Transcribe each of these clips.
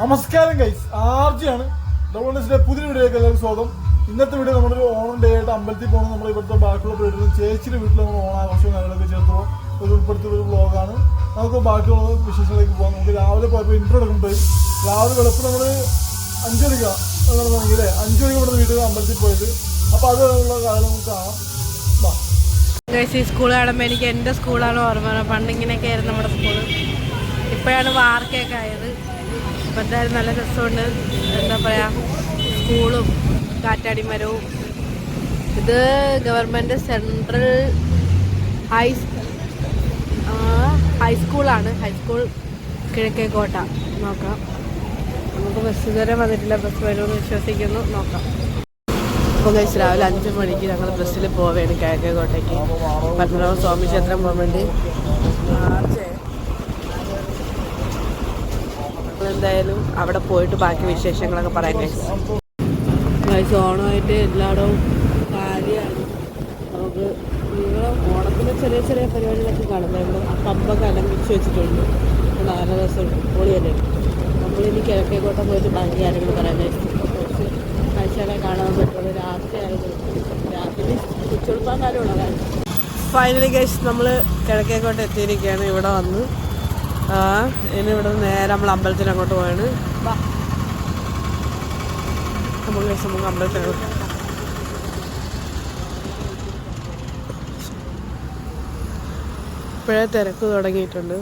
നമസ്കാരം ഗൈസ് ആർജിയാണ് ഡോണസിന്റെ പുതിയ വീഡിയോയിലേക്ക് എല്ലാവർക്കും സ്വാഗതം. ഇന്നത്തെ വീഡിയോ നമ്മളൊരു ഓണം ഡേ ആയിട്ട് അമ്പലത്തിൽ പോകുന്ന നമ്മൾ ഇവിടുത്തെ ബാക്കിയുള്ള വീട്ടിലും ചേച്ചിയുടെ വീട്ടിൽ നമ്മൾ ഓണാഘോഷവും കാര്യങ്ങളൊക്കെ ചേർത്തോ ഒരു ഉൾപ്പെടുത്തിയ ഒരു വ്ളോഗാണ് നമുക്ക് ബാക്കിയുള്ള വിശേഷങ്ങളിലേക്ക് പോകാം. നമുക്ക് രാവിലെ പോയപ്പോൾ ഇൻട്രോ എടുക്കുമ്പോൾ രാവിലെ വെളുപ്പ് നമ്മൾ അഞ്ചു മണിക്കാണ് അല്ലേ? അഞ്ചു മണിക്ക് ഇവിടെ വീട്ടിൽ അമ്പലത്തിൽ പോയത്. അപ്പോൾ അതുള്ള കാര്യം നമുക്ക് കാണാം. ഈ സ്കൂൾ കാണുമ്പോൾ എനിക്ക് എന്റെ സ്കൂളാണ് ഓർമ്മ പണ്ടിങ്ങനെയൊക്കെ ആയിരുന്നു നമ്മുടെ സ്കൂൾ ഇപ്പോഴാണ് വാർക്കയൊക്കെ ആയത്. അപ്പം എന്തായാലും നല്ല രസമുണ്ട്. എന്താ പറയുക സ്കൂളും കാറ്റാടിമരവും. ഇത് ഗവൺമെന്റ് സെൻട്രൽ ഹൈ ഹൈസ്കൂളാണ് ഹൈസ്കൂൾ കിഴക്കേക്കോട്ട. നോക്കാം. നമുക്ക് ബസ് ഇതുവരെ വന്നിട്ടില്ല. ബസ് വരുമെന്ന് വിശ്വസിക്കുന്നു. നോക്കാം. അപ്പോൾ കഴിച്ച് രാവിലെ അഞ്ച് മണിക്ക് ഞങ്ങൾ ബസ്സിൽ പോവുകയാണ് കിഴക്കേക്കോട്ടയ്ക്ക്. പത്മനാഭ സ്വാമി ക്ഷേത്രം പോകാൻ വേണ്ടി. എന്തായാലും അവിടെ പോയിട്ട് ബാക്കി വിശേഷങ്ങളൊക്കെ പറയാൻ കഴിച്ചു കഴിച്ച് ഓണമായിട്ട് എല്ലായിടവും കാര്യമാണ് നമുക്ക് നിങ്ങൾ ഓണത്തിന് ചെറിയ ചെറിയ പരിപാടികളൊക്കെ കാണുന്നുണ്ട്. ഇവിടെ പമ്പൊക്കെ അലങ്കരിച്ച് വെച്ചിട്ടുണ്ട്. നാല് ദിവസം പൊളിയല്ലേ? നമ്മളിനി കിഴക്കേക്കോട്ട പോയിട്ട് ബാക്കി കാര്യങ്ങൾ പറയാൻ കഴിച്ചു കുറച്ച് കാഴ്ചകളെ കാണാൻ പറ്റുള്ളൂ. രാത്രി ആയിരുന്നു രാത്രി ഉച്ചെടുപ്പാൻ കാര്യമുള്ള ഫൈനലി കേസ് നമ്മൾ കിഴക്കേക്കോട്ട എത്തിയിരിക്കുകയാണ്. ഇവിടെ വന്ന് ആ ഇനി ഇവിടെ നിന്ന് നേരെ നമ്മൾ അമ്പലത്തിൽ അങ്ങോട്ട് പോവാണ്. അമ്പലത്തിൽ ഇപ്പോഴേ തിരക്ക് തുടങ്ങിയിട്ടുണ്ട്.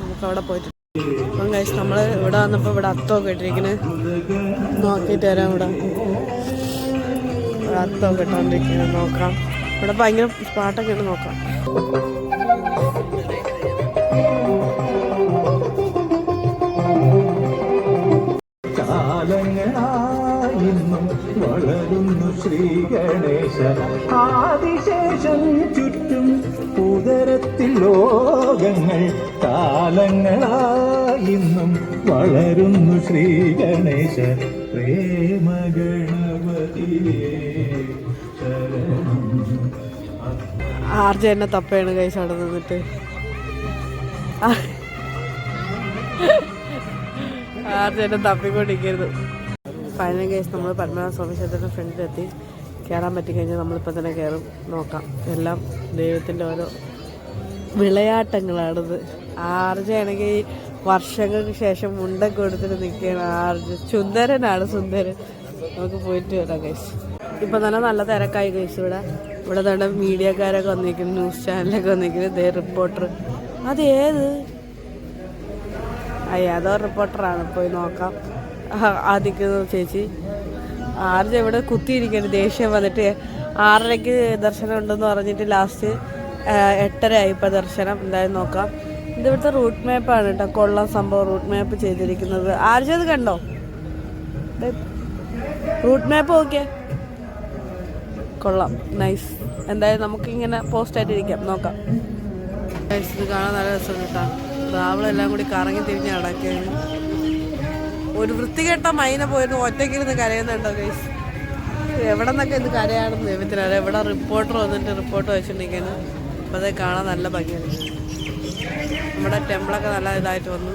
നമുക്ക് അവിടെ പോയിട്ട് കഴിച്ച് നമ്മൾ ഇവിടെ വന്നപ്പോൾ ഇവിടെ അത്തോ ഇട്ടിരിക്കുന്നത് നോക്കിയിട്ട് തരാം ഇവിടെ. ഇവിടെ അത്തമൊക്കെ ഇട്ടുകൊണ്ടിരിക്കുന്നത് നോക്കാം. ഇവിടെ ഭയങ്കര പാട്ടൊക്കെ ഉണ്ട് നോക്കാം. വളരുന്നു ശ്രീ ഗണേശ ആദിശേഷം ചുറ്റും ഉദരത്തിൽ ലോകങ്ങൾ കാലങ്ങളായിന്നും വളരുന്നു ശ്രീ ഗണേശ പ്രേമ ഗണപതിയേ ശരണം ആർജ എന്നെ തപ്പയാണ് കൈസ് അവിടെ നിന്നിട്ട്. ആർജ എന്നെ തപ്പിക്കൊണ്ടിരിക്കരുത്. ഫൈനൽ കേസ് നമ്മൾ പത്മനാഭ സ്വാമി ക്ഷേത്രത്തിന്റെ ഫ്രണ്ടിലെത്തി കയറാൻ പറ്റിക്കഴിഞ്ഞാൽ നമ്മളിപ്പോൾ തന്നെ കയറും നോക്കാം. എല്ലാം ദൈവത്തിന്റെ ഓരോ വിളയാട്ടങ്ങളാണിത്. ആർജയാണെങ്കിൽ വർഷങ്ങൾക്ക് ശേഷം മുണ്ടൊക്കെ കൊടുത്തിട്ട് നിൽക്കുകയാണ് ആർജ്. സുന്ദരനാണ് സുന്ദരൻ. നമുക്ക് പോയിട്ട് വരാം കൈസ് ഇപ്പം തന്നെ നല്ല തിരക്കായി കൈസ് ഇവിടെ. ഇവിടെ തന്നെ മീഡിയക്കാരൊക്കെ വന്നിരിക്കുന്നു ന്യൂസ് ചാനലൊക്കെ വന്നിരിക്കുന്നു. ദേ റിപ്പോർട്ടർ അത് ഏത്? അയ്യ അതോ റിപ്പോർട്ടറാണ് പോയി നോക്കാം. ആദിക്കുന്നത് ചേച്ചി. ആർജ് ഇവിടെ കുത്തിയിരിക്കുകയാണ് ദേഷ്യം വന്നിട്ട് ആറരയ്ക്ക് ദർശനം ഉണ്ടെന്ന് പറഞ്ഞിട്ട് ലാസ്റ്റ് എട്ടര ആയി ഇപ്പം ദർശനം. എന്തായാലും നോക്കാം. ഇത് ഇവിടുത്തെ റൂട്ട് മാപ്പാണ് കേട്ടോ. കൊള്ളാം സംഭവം റൂട്ട് മാപ്പ് ചെയ്തിരിക്കുന്നത്. ആർജത് കണ്ടോ? റൂട്ട് മാപ്പ് ഓക്കെ കൊള്ളാം. നൈസ് എന്തായാലും നമുക്കിങ്ങനെ പോസ്റ്റായിട്ടിരിക്കാം നോക്കാം. നൈസ് ഇത് കാണാൻ നല്ല രസം കേട്ടോ. ട്രാവലെല്ലാം കൂടി കറങ്ങി തിരിഞ്ഞ് അടക്കുകയാണ് ഒരു വൃത്തികെട്ട മൈന പോയിരുന്നു. ഒറ്റയ്ക്കിരുന്ന് കരയുന്നുണ്ടോ ഗൈസ് എവിടെ നിന്നൊക്കെ ഇത് കരയാണെന്ന് ദൈവത്തിനറിയാം എവിടെ റിപ്പോർട്ടർ വന്നിട്ട് റിപ്പോർട്ട് വെച്ചിട്ടുണ്ടെങ്കിൽ അപ്പോൾ അത് കാണാൻ നല്ല ഭംഗിയാണ് നമ്മുടെ ടെമ്പിളൊക്കെ നല്ല ഇതായിട്ട് വന്നു.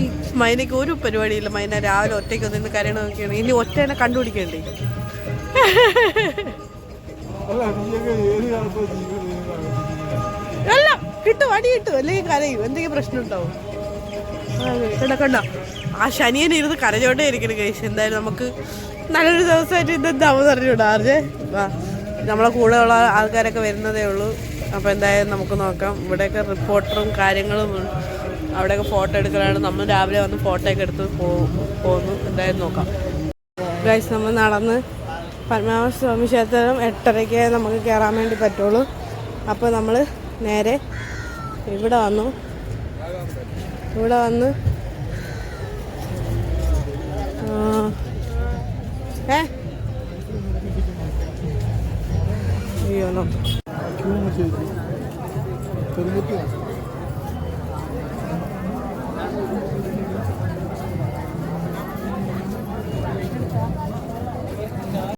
ഈ മൈനയ്ക്ക് ഒരു പരിപാടിയില്ല. മൈന രാവിലെ ഒറ്റയ്ക്ക് വന്നിരുന്ന് കരയണം നോക്കിയാണ്. ഇനി ഒറ്റേനെ കണ്ടുപിടിക്കണ്ടേ. അല്ല കിട്ടും അടി കിട്ടും. അല്ലെങ്കിൽ കരയും. എന്തെങ്കിലും പ്രശ്നം ഉണ്ടാവും. കണ്ടോ കണ്ടോ. ആ ശനിയനെ ഇരുന്ന് കരഞ്ഞോണ്ടേ ഇരിക്കണം കേസ് എന്തായാലും നമുക്ക് നല്ലൊരു ദിവസമായിട്ട് ഇതെന്താവും അറിഞ്ഞൂടാ ആർജെ? വാ. നമ്മളെ കൂടെ ഉള്ള ആൾക്കാരൊക്കെ വരുന്നതേ ഉള്ളൂ. അപ്പോൾ എന്തായാലും നമുക്ക് നോക്കാം. ഇവിടെയൊക്കെ റിപ്പോർട്ടറും കാര്യങ്ങളും അവിടെയൊക്കെ ഫോട്ടോ എടുക്കലാണ്. നമ്മൾ രാവിലെ വന്ന് ഫോട്ടോ ഒക്കെ എടുത്ത് പോകും പോകുന്നു എന്തായാലും നോക്കാം. ഗൈസ് നമ്മൾ നടന്ന് പത്മനാഭ സ്വാമി ക്ഷേത്രം എട്ടരയ്ക്ക് നമുക്ക് കയറാൻ വേണ്ടി പറ്റുള്ളൂ. അപ്പോൾ നമ്മൾ നേരെ ഇവിടെ വന്നു. ഇവിടെ വന്ന് ഏ? അയ്യോ നോ ക്യൂ ചേച്ചി പെരുമ്പത്തിയാണ്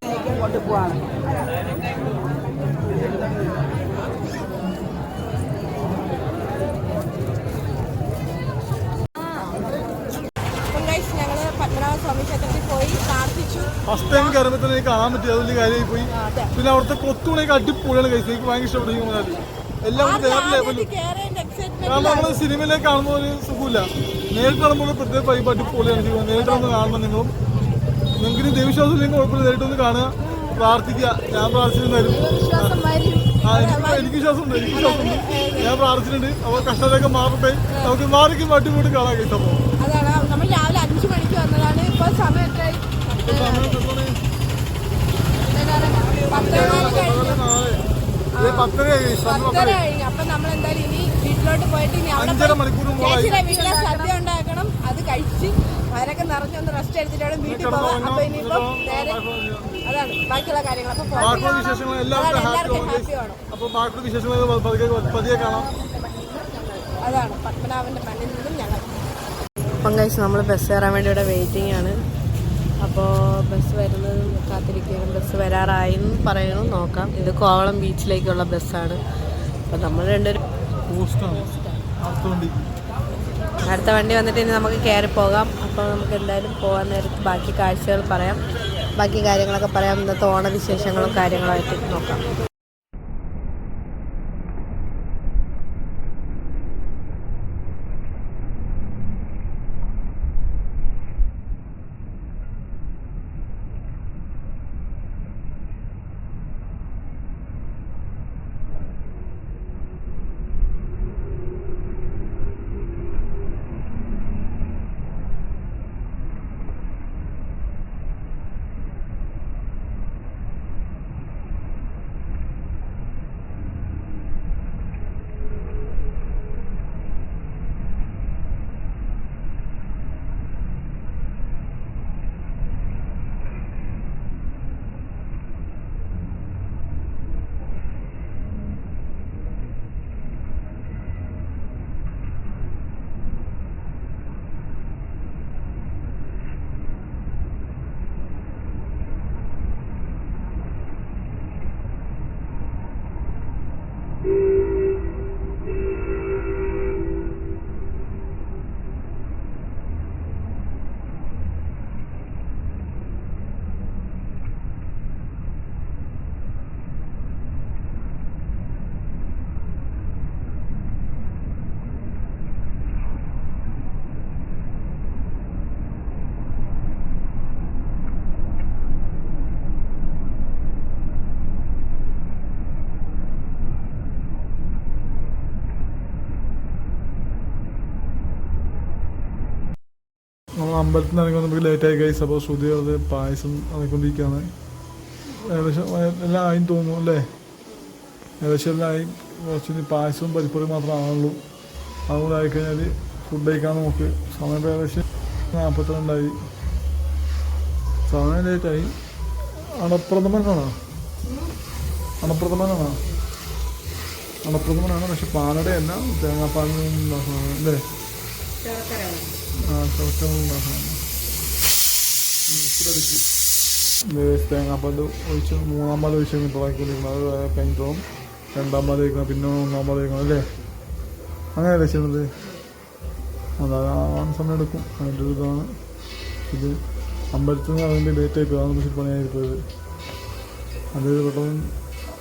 വീട്ടിലോട്ട് പോവാണ് അപ്പം guys, ഞങ്ങൾ പത്മനാഭ സ്വാമി ക്ഷേത്രത്തിൽ പോയി പ്രാർത്ഥിച്ചു ഫസ്റ്റ് ടൈം കയറുമ്പോൾ തന്നെ കാണാൻ പറ്റി അത് വലിയ കാര്യമായി പോയി. പിന്നെ അവിടുത്തെ കൊത്തുണയൊക്കെ അടിപൊളിയാണ് കഴിച്ചത് എനിക്ക് ഭയങ്കര ഇഷ്ടപ്പെട്ടു മലയാളി എല്ലാം വേറെ കാരണം നമ്മൾ സിനിമയിലേക്ക് കാണുമ്പോൾ ഒരു സുഖമില്ല. നേരിട്ട് കാണുമ്പോൾ പ്രത്യേക വൈബ് അടിപൊളിയാണ് ചെയ്യുന്നത് നേരിട്ട് വന്ന് കാണുമ്പോൾ നിങ്ങളും നിങ്ങൾക്ക് ഇനി ദൈവവിശ്വാസം ഇല്ലെങ്കിൽ കുഴപ്പമില്ല. നേരിട്ട് ഒന്ന് കാണുക പ്രാർത്ഥിക്കുക. ഞാൻ പ്രാർത്ഥിച്ചിരുന്നായിരുന്നു വരും ആ എനിക്ക് എനിക്ക് വിശ്വാസമുണ്ട്. എനിക്ക് വിശ്വാസമുണ്ട്. ഞാൻ പ്രാർത്ഥിച്ചിട്ടുണ്ട്. അപ്പോൾ കഷ്ടതയൊക്കെ മാറട്ടെ. നമുക്ക് മാറിക്കും അടിപൊളി കാണാൻ കഴിയും അപ്പോൾ അതാണ് നമ്മൾ രാവിലെ അഞ്ചു മണിക്ക് വന്നതാണ് ഇപ്പൊ സമയം എത്രയായി? പത്തേകാൽ കഴിഞ്ഞു. പത്തര കഴിഞ്ഞു അപ്പൊ നമ്മൾ എന്തായാലും ഇനി വീട്ടിലോട്ട് പോയിട്ട് ഇനി അവിടെ ചേച്ചിയുടെ വീട്ടിലെ സദ്യ ഉണ്ടാക്കണം. അത് കഴിച്ച് വയറൊക്കെ നിറഞ്ഞൊന്ന് റെസ്റ്റ് എടുത്തിട്ട് വേണം വീട്ടിൽ പോവാം. അപ്പൊ ഇനിയിപ്പം നേരെ അതാണ് ബാക്കിയുള്ള കാര്യങ്ങൾ അപ്പൊ എല്ലാവർക്കും അതാണ് പത്മനാഭന്റെ മണ്ണിൽ നിന്നും ഞങ്ങൾ. അപ്പം കഴിച്ച് നമ്മൾ ബസ് കയറാൻ വേണ്ടി ഇവിടെ വെയിറ്റിംഗ് ആണ്. അപ്പോൾ ബസ് വരുന്നത് കാത്തിരിക്കുകയാണ്. ബസ് വരാറായി എന്ന് പറയണം. നോക്കാം. ഇത് കോവളം ബീച്ചിലേക്കുള്ള ബസ്സാണ്. അപ്പം നമ്മൾ രണ്ടുപേരും പോസ്റ്റാണ് അടുത്ത വണ്ടി അടുത്ത വണ്ടി വന്നിട്ട് ഇനി നമുക്ക് കയറി പോകാം. അപ്പോൾ നമുക്ക് എന്തായാലും പോകാൻ നേരത്ത് ബാക്കി കാഴ്ചകൾ പറയാം. ബാക്കി കാര്യങ്ങളൊക്കെ പറയാം. ഇന്നത്തെ ഓണവിശേഷങ്ങളും കാര്യങ്ങളായിട്ട് നോക്കാം. അമ്പലത്തിൽ നിന്ന് ഇറങ്ങുമ്പോൾ ലേറ്റ് ആയി കഴിച്ച് അപ്പോൾ ശ്രുതി അത് പായസം ഇറങ്ങിക്കൊണ്ടിരിക്കുകയാണ് ഏകദേശം എല്ലാം ആയി തോന്നുന്നു അല്ലേ? ഏകദേശം എല്ലാം ആയി. കുറച്ച് പായസവും പരിപ്പുറി മാത്രമേ അതുകൊണ്ട് അതുകൂടെ ആയിക്കഴിഞ്ഞാൽ ഫുഡ് കഴിക്കാൻ നോക്ക് സമയം ഏകദേശം നാൽപ്പത്തിരണ്ടായി സമയം ലേറ്റായി അണപ്രഥമനാണോ? അണപ്രഥമനാണോ? അണപ്രഥമനാണ്. പക്ഷെ പാലടയല്ല. തേങ്ങാപ്പാലിൽ അല്ലേ? തേങ്ങാപ്പാൽ ഒഴിച്ച് മൂന്നാം പാൽ ഒഴിച്ച് തുടങ്ങിക്കൊണ്ടിരിക്കുന്നത് അത് കഴിഞ്ഞിട്ടും രണ്ടാം പാൽ കഴിക്കണം പിന്നെ ഒന്നാം പാൽ കഴിക്കണം അല്ലേ? അങ്ങനെയല്ലേ ചെയ്യുന്നത്? അതാണ് സമയം എടുക്കും. അതിന്റെ ഒരു ഇതാണ്. ഇത് അമ്പലത്തിൽ നിന്ന് അതിന്റെ ഡേറ്റ് ആയി പോയി അതാണ് പക്ഷേ പണിയായി പോയത്. അത് പെട്ടെന്ന്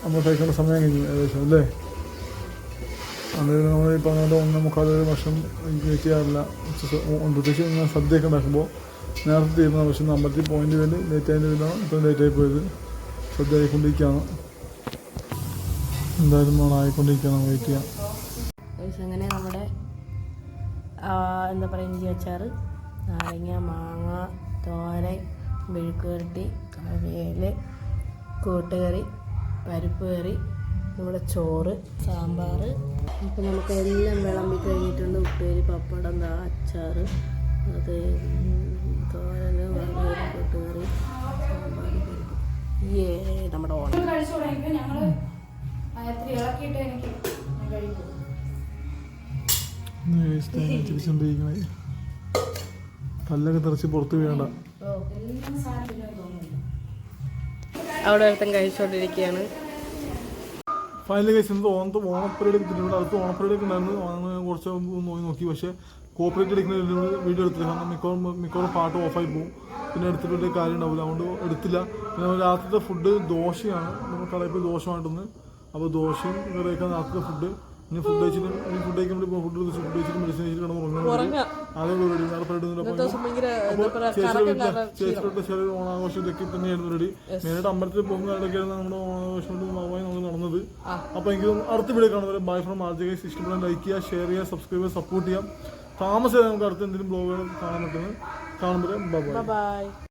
നമ്മൾ കഴിക്കേണ്ട സമയം കഴിഞ്ഞു ഏകദേശം അല്ലേ? അത് നമ്മൾ ഈ പറഞ്ഞ പോലെ ഒന്നേ മുക്കാൽ വർഷം ചെയ്യാറില്ല പ്രത്യേകിച്ച് സദ്യയൊക്കെ ഉണ്ടാക്കുമ്പോൾ നേരത്തെ തീരുന്ന പക്ഷേ അമ്പത്തി പോയിന്റ് വേണ്ടി ലേറ്റ് ആയതിന്റെ പേരിലാണ് ഇപ്പം ലേറ്റ് ആയി പോയത് സദ്യ ആയിക്കൊണ്ടിരിക്കുകയാണ് എന്തായാലും നമ്മൾ ആയിക്കൊണ്ടിരിക്കുകയാണ് വെയിറ്റ് ചെയ്യാം. അങ്ങനെ നമ്മുടെ എന്താ പറയുക ഇഞ്ചി അച്ചാർ നാരങ്ങ മാങ്ങ തോരൻ മെഴുക്ക് പുരട്ടി അവിയൽ കൂട്ടുകറി പരിപ്പ് കറി നമ്മുടെ ചോറ് സാമ്പാർ ഇപ്പം നമുക്ക് എല്ലാം വിളമ്പി കഴിഞ്ഞിട്ടുണ്ട്. ഉപ്പേരി പപ്പടം ദാ അച്ചാർ അത് കൂട്ടുകറി സാമ്പാർ പരിപ്പ്. ഏ നമ്മുടെ ഓണം. കഴിച്ചു തുടങ്ങിയപ്പോൾ ഇളക്കിയിട്ട് എനിക്ക് ഞാൻ കഴിക്കും തിരിച്ചുകൊണ്ടിരിക്കണേ പല്ലൊക്കെ തെറിച്ച് പുറത്ത് വീഴണ്ട. അവിടെ അടുത്തും കഴിച്ചുകൊണ്ടിരിക്കുകയാണ് ഫൈനലി കഴിച്ച് ഇന്ന് ഓണത്ത് ഓണപ്പരേഡ് എടുത്തിട്ടുണ്ട്. അടുത്ത ഓണപ്പരേഡ് ഉണ്ടായിരുന്നു അങ്ങനെ കുറച്ച് നോക്കി നോക്കി. പക്ഷേ കോപ്പറേറ്റ് എടുക്കുന്ന വീഡിയോ എടുത്തില്ല. കാരണം മിക്കവാറും മിക്കവാറും പാട്ട് ഓഫായി പോകും. പിന്നെ എടുത്തിട്ട് വലിയ കാര്യം ഉണ്ടാവില്ല. അതുകൊണ്ട് എടുത്തില്ല. പിന്നെ രാത്രിത്തെ ഫുഡ് ദോശയാണ്. നമ്മൾ കടയിൽ പോയി ദോശ വാങ്ങിട്ടുന്നത് അപ്പോൾ ദോശയും കറിയൊക്കെ രാത്രിത്തെ ഫുഡ് ഇനി ഫുഡ് കഴിച്ചിട്ട് ഇനി ഫുഡ് കഴിക്കുമ്പോൾ ഫുഡ് കഴിച്ച് ഫുഡ് കഴിച്ചിട്ട് മെഡിസിൻ കഴിച്ചിട്ട് കിടന്ന് ഉറങ്ങാൻ ഉറങ്ങാം. അതേ പരിപാടി. വേറെ പരിപാടി ചേച്ചിയുടെ ചെറിയ ഓണാഘോഷം ഇതൊക്കെ തന്നെയായിരുന്നു റെഡി മെയിനായിട്ട് അമ്പലത്തിൽ പോകുന്ന ഇടയ്ക്കായിരുന്നു നമ്മുടെ ഓണാഘോഷം കൊണ്ട് ഭാഗമായി നമ്മൾ നടന്നത്. അപ്പോൾ എനിക്ക് അടുത്ത വീഡിയോ കാണുന്നത് bye from R J guys ഇഷ്ടപ്പെടാൻ ലൈക്ക് ചെയ്യുക ഷെയർ ചെയ്യുക സബ്സ്ക്രൈബ് ചെയ്യുക സപ്പോർട്ട് ചെയ്യാം താമസിച്ചാൽ നമുക്ക് അടുത്ത എന്തെങ്കിലും ബ്ലോഗുകൾ കാണാൻ പറ്റുന്നത് കാണുമ്പോൾ ബൈ